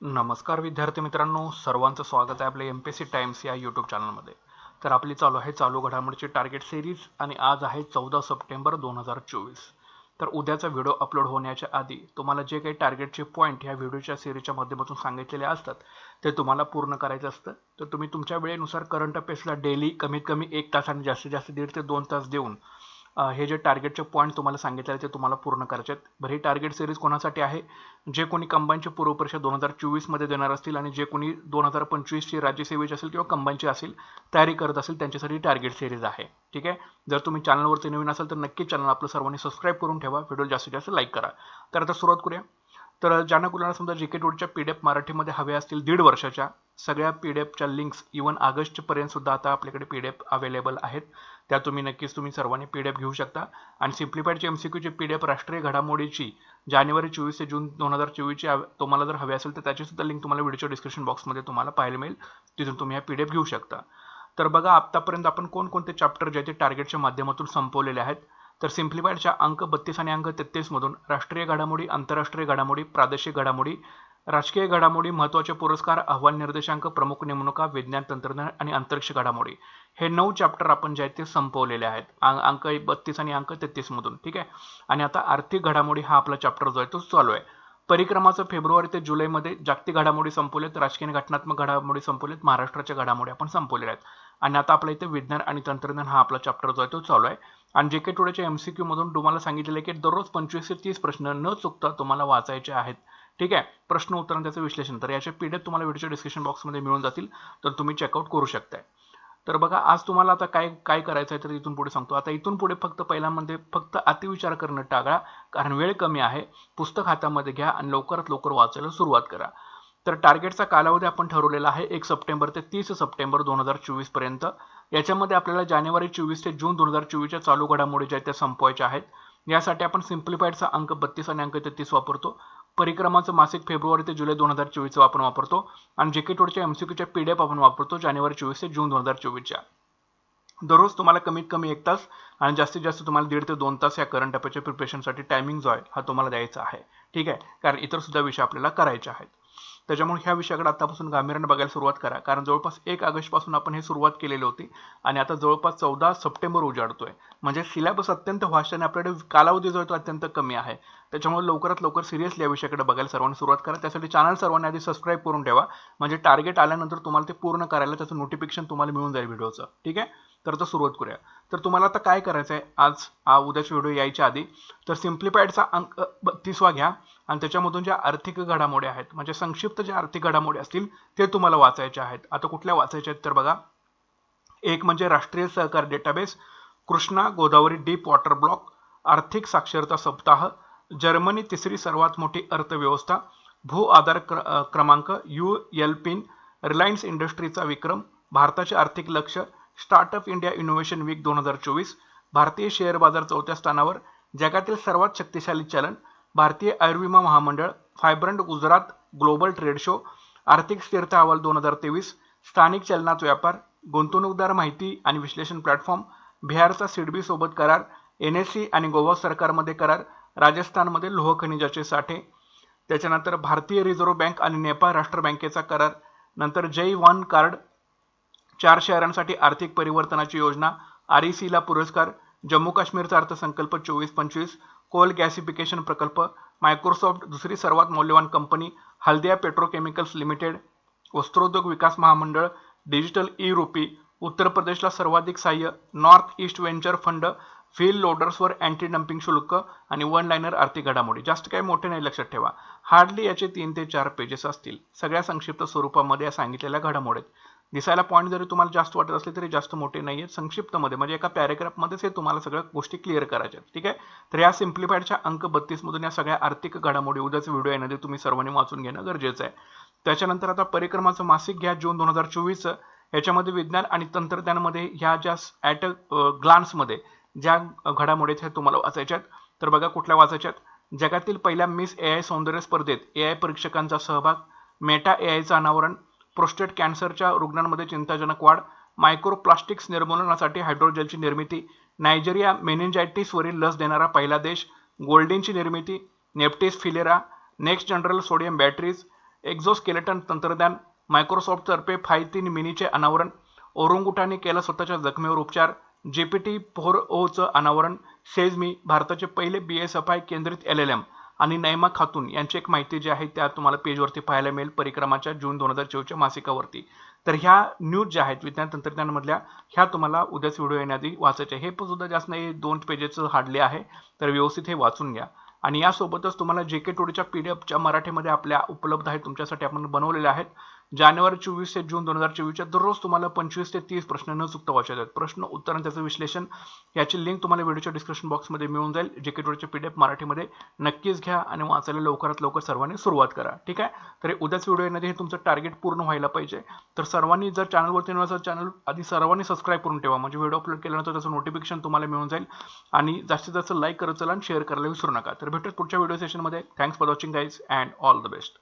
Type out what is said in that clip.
नमस्कार विद्यार्थी मित्रांनो सर्वांचं स्वागत आहे आपल्या एम पी सी टाइम्स या यूट्यूब चॅनलमध्ये तर आपली चालू आहे चालू घडामोडीची टार्गेट सिरीज आणि आज आहे चौदा सप्टेंबर दोन हजार चोवीस. तर उद्याचा व्हिडिओ अपलोड होण्याच्या आधी तुम्हाला जे काही टार्गेटचे पॉईंट ह्या व्हिडिओच्या सिरीजच्या माध्यमातून सांगितलेले असतात ते तुम्हाला पूर्ण करायचं असतं. तर तुम्ही तुमच्या वेळेनुसार करंट अफेअर्सला डेली कमीत कमी एक तास आणि जास्तीत जास्त दीड ते दोन तास देऊन हे जे टार्गेटचे पॉईंट तुम्हाला सांगितले ते तुम्हाला पूर्ण करायचे आहेत. बरं ही टार्गेट सिरीज कोणासाठी आहे? जे कोणी कंबाईनची पूर्व परीक्षा दोन हजार चोवीसमध्ये देणार असतील आणि जे कोणी दोन हजार पंचवीसची राज्यसेवेची असेल किंवा कंबाईनची असेल तयारी करत असेल त्यांच्यासाठी टार्गेट सिरीज आहे. ठीक आहे? जर तुम्ही चॅनलवरती नवीन असाल तर नक्की चॅनल आपलं सर्वांनी सबस्क्राईब करून ठेवा. व्हिडिओ जास्तीत जास्त लाईक करा. तर आता सुरुवात करूया. तर ज्यांना कुणाला समजा जे के टूडच्या पी डी एफ मराठीमध्ये हव्या असतील दीड वर्षाच्या सगळ्या पी डी एफच्या लिंक्स इवन ऑगस्टपर्यंत सुद्धा आता आपल्याकडे पी डी एफ अवेलेबल आहेत. त्या तुम्ही नक्कीच तुम्ही सर्वांनी पी डी एफ घेऊ शकता. आणि सिम्प्लिफाईडची एम सी क्यूची पी डी एफ राष्ट्रीय घडामोडीची जानेवारी चोवीस ते जून दोन हजार चोवीसची तुम्हाला जर हवी असेल तर त्याची सुद्धा लिंक तुम्हाला व्हिडिओच्या डिस्क्रिप्शन बॉक्समध्ये तुम्हाला पाहायला मिळेल. तिथून तुम्ही ह्या पी डी एफ घेऊ शकता. तर बघा आतापर्यंत आपण कोणकोणते चॅप्टर जे ते टार्गेटच्या माध्यमातून संपवलेले आहेत. तर सिम्प्लिफाईडच्या अंक बत्तीस आणि अंक तेहत्तीसमधून राष्ट्रीय घडामोडी आंतरराष्ट्रीय घडामोडी प्रादेशिक घडामोडी राजकीय घडामोडी महत्त्वाचे पुरस्कार अहवाल निर्देशांक प्रमुख नेमणुका विज्ञान तंत्रज्ञान आणि अंतरिक्ष घडामोडी. हे नऊ चॅप्टर आपण जे आहेत ते संपवलेले आहेत. अंक बत्तीस आणि अंक तेहतीसमधून ठीक आहे? आणि आता आर्थिक घडामोडी हा आपला चॅप्टर जो आहे तो चालू आहे. परिक्रमाचं फेब्रुवारी ते जुलैमध्ये जागतिक घडामोडी संपवलेत राजकीय घटनात्मक घडामोडी संपवलेत महाराष्ट्राच्या घडामोडी आपण संपवलेल्या आहेत. आणि आता आपला इथे विज्ञान आणि तंत्रज्ञान हा आपला चॅप्टर जो आहे तो चालू आहे. आणि जे के टुडेच्या एम सी मधून तुम्हाला सांगितलेलं आहे की दररोज पंचवीस ते तीस प्रश्न न चुकता तुम्हाला वाचायचे आहेत. ठीक आहे? प्रश्न उत्तर त्याचं विश्लेषण. तर याचे पी तुम्हाला व्हिडिओच्या डिस्क्रिप्शन बॉक्समध्ये मिळून जातील. तर तुम्ही चेकआउट करू शकताय. तर बघा आज तुम्हाला आता काय काय करायचं आहे तर इथून पुढे सांगतो. आता इथून पुढे फक्त पहिल्यामध्ये फक्त अतिविचार करणं टाळा कारण वेळ कमी आहे. पुस्तक हातामध्ये घ्या आणि लवकरात लवकर वाचायला सुरुवात करा. तर टार्गेटचा कालावधी आपण ठरवलेला आहे एक सप्टेंबर ते तीस सप्टेंबर दोन हजार चोवीसपर्यंत. याच्यामध्ये आपल्याला जानेवारी चोवीस ते जून दोन हजार चोवीसच्या चालू घडामोडी ज्या आहेत त्या संपवायच्या आहेत. यासाठी आपण सिम्प्लिफाईडचा अंक बत्तीस आणि अंक तेहतीस वापरतो. परिक्रमाचं मासिक फेब्रुवारी ते जुलै दोन हजार चोवीसचं आपण वापरतो. आणि जे के टोडच्या एमसीक्यूच्या पी डी एफ आपण वापरतो जानेवारी चोवीस ते जून दोन हजार चोवीसच्या दररोज तुम्हाला कमीत कमी एक तास आणि जास्तीत जास्त तुम्हाला दीड ते दोन तास या करंट अफेअरच्या प्रिपरेशनसाठी टायमिंग जो आहे हा तुम्हाला द्यायचा आहे. ठीक आहे? कारण इतर सुद्धा विषय आपल्याला करायचे आहेत. त्याच्यामुळे ह्या विषयाकडे आतापासून गांभीर्याने बघायला सुरुवात करा. कारण जवळपास एक ऑगस्टपासून आपण हे सुरुवात केलेली होती आणि आता जवळपास चौदा सप्टेंबर उजाडतोय. म्हणजे सिलेबस अत्यंत व्हास्ट आणि आपल्याकडे कालावधी जो आहे तो अत्यंत कमी आहे. त्याच्यामुळे लवकरात लवकर सिरियसली या विषयाकडे बघायला सर्वांनी सुरुवात करा. त्यासाठी चॅनल सर्वांनी आधी सबस्क्राईब करून ठेवा. म्हणजे टार्गेट आल्यानंतर तुम्हाला ते पूर्ण करायला त्याचं नोटिफिकेशन तुम्हाला मिळून जाईल व्हिडिओचं ठीक आहे? तर आता सुरुवात करूया. तर तुम्हाला आता काय करायचं आहे आज हा उद्याचे व्हिडिओ यायच्या आधी तर सिम्प्लिफाईडचा अंक बत्तीसवा घ्या. आणि त्याच्यामधून ज्या आर्थिक घडामोडी आहेत म्हणजे संक्षिप्त ज्या आर्थिक घडामोडी असतील ते तुम्हाला वाचायचे आहेत. आता कुठल्या वाचायच्या आहेत तर बघा. एक म्हणजे राष्ट्रीय सहकार database Krishna Godavari deep water block आर्थिक साक्षरता सप्ताह जर्मनी तिसरी सर्वात मोठी अर्थव्यवस्था भू आधार क्र क्रमांक यू एल पिन रिलायन्स इंडस्ट्रीचा विक्रम भारताचे आर्थिक लक्ष स्टार्टअप इंडिया इनोव्हेशन वीक दोन हजार चोवीस भारतीय शेअर बाजार चौथ्या स्थानावर जगातील सर्वात शक्तिशाली चलन भारतीय आयुर्विमा महामंडळ vibrant Gujarat global trade show आर्थिक स्थिरता अहवाल दोन हजार तेवीस स्थानिक चलनात व्यापार गुंतवणूकदार माहिती आणि विश्लेषण प्लॅटफॉर्म बिहारचा सिडबी सोबत करार एन एस सी आणि गोवा सरकारमध्ये करार राजस्थानमध्ये लोह खनिजाचे साठे त्याच्यानंतर भारतीय रिझर्व्ह बँक आणि नेपाळ राष्ट्र बँकेचा करार नंतर जय वन कार्ड चार शहरांसाठी आर्थिक परिवर्तनाची योजना आर ई सीला पुरस्कार जम्मू काश्मीरचा अर्थसंकल्प चोवीस पंचवीस कोल गॅसिफिकेशन प्रकल्प मायक्रोसॉफ्ट दुसरी सर्वात मौल्यवान कंपनी हल्दिया पेट्रोकेमिकल्स लिमिटेड वस्त्रोद्योग विकास महामंडळ डिजिटल ई रुपी उत्तर प्रदेशला सर्वाधिक सहाय्य north east venture fund wheel लोडर्सवर anti dumping शुल्क आणि वन लाईनर आर्थिक घडामोडी. जास्त काही मोठे नाही लक्षात ठेवा. हार्डली याचे तीन ते चार पेजेस असतील. सगळ्या संक्षिप्त स्वरूपामध्ये या सांगितलेल्या घडामोडी दिसायला पॉईंट जरी तुम्हाला जास्त वाटत असले तरी जास्त मोठे नाही आहेत संक्षिप्तमध्ये म्हणजे एका पॅरेग्राफमध्येच हे तुम्हाला सगळ्या गोष्टी क्लिअर करायच्या आहेत. ठीक आहे? तर या सिम्प्लिफाईडच्या अंक बत्तीसमधून या सगळ्या आर्थिक घडामोडी उद्याचा व्हिडिओ येण्याआधी तुम्ही सर्वांनी वाचून घेणं गरजेचं आहे. त्याच्यानंतर आता परिक्रमाचं मासिक घ्या जून दोन हजार चोवीस याच्यामध्ये विज्ञान आणि तंत्रज्ञानमध्ये ह्या ज्या ॲट ग्लान्समध्ये ज्या घडामोडी आहेत ह्या तुम्हाला वाचायच्या आहेत. तर बघा कुठल्या वाचायच्या आहेत. जगातील पहिल्या मिस ए आय सौंदर्य स्पर्धेत ए आय परीक्षकांचा सहभाग मेटा ए आयचं अनावरण प्रोस्टेट कॅन्सरच्या रुग्णांमध्ये चिंताजनक वाढ मायक्रोप्लास्टिक्स निर्मूलनासाठी हायड्रोजेलची निर्मिती नायजेरिया मेनिंजायटिसवरील लस देणारा पहिला देश गोल्डीनची निर्मिती नेप्टिस फिलेरा next general sodium batteries exoskeleton तंत्रज्ञान मायक्रोसॉफ्टतर्फे फाय तीन मिनीचे अनावरण ओरंगुटाने केला स्वतःच्या जखमेवर उपचार जेपीटी फोर ओचं अनावरण सेजमी भारताचे पहिले बी एस एफ आय केंद्रित एल एल एम. आणि नैमा खातून यांची एक माहिती जी आहे त्या तुम्हाला पेजवरती पाहायला मिळेल परिक्रमाच्या जून दोन हजार चोवीसच्या मासिकावरती. तर ह्या न्यूज ज्या आहेत विज्ञान तंत्रज्ञानमधल्या ह्या तुम्हाला उद्याच व्हिडिओ येण्याआधी वाचायचे हे पण सुद्धा जास्त नाही दोन पेजेसचं हाडले आहे तर व्यवस्थित हे वाचून घ्या. आणि यासोबतच तुम्हाला जे के टोडीच्या पी डी एफच्या मराठीमध्ये आपल्या उपलब्ध आहेत तुमच्यासाठी आपण बनवलेल्या आहेत. जानेवारी चोवीस ते जून दोन हजार चोवीसच्या दररोज तुम्हाला पंचवीस ते तीस प्रश्न न चुकता वाचायचे आहेत. प्रश्न उत्तर आणि त्याचं विश्लेषण याची लिंक तुम्हाला व्हिडिओच्या डिस्क्रिप्शन बॉक्समध्ये मिळून जाईल. जे के टोडच्या पी डी एफ मराठीमध्ये नक्कीच घ्या आणि वाचायला लवकरात लवकर सर्वांनी सुरुवात करा. ठीक आहे? तर उद्याच व्हिडिओ येण्याआधी हे तुमचं टार्गेट पूर्ण व्हायला पाहिजे. तर सर्वांनी जर चॅनलवरती नव्हतं चॅनल आधी सर्वांनी सबस्क्राईब करून ठेवा. म्हणजे व्हिडिओ अपलोड केल्यानंतर त्याचं नोटिफिकेशन तुम्हाला मिळून जाईल. आणि जास्तीत जास्त लाईक करत चला आणि शेअर करायला विसरू नका. तर भेटूच पुढच्या व्हिडिओ सेशनमध्ये thanks for watching guys and all the best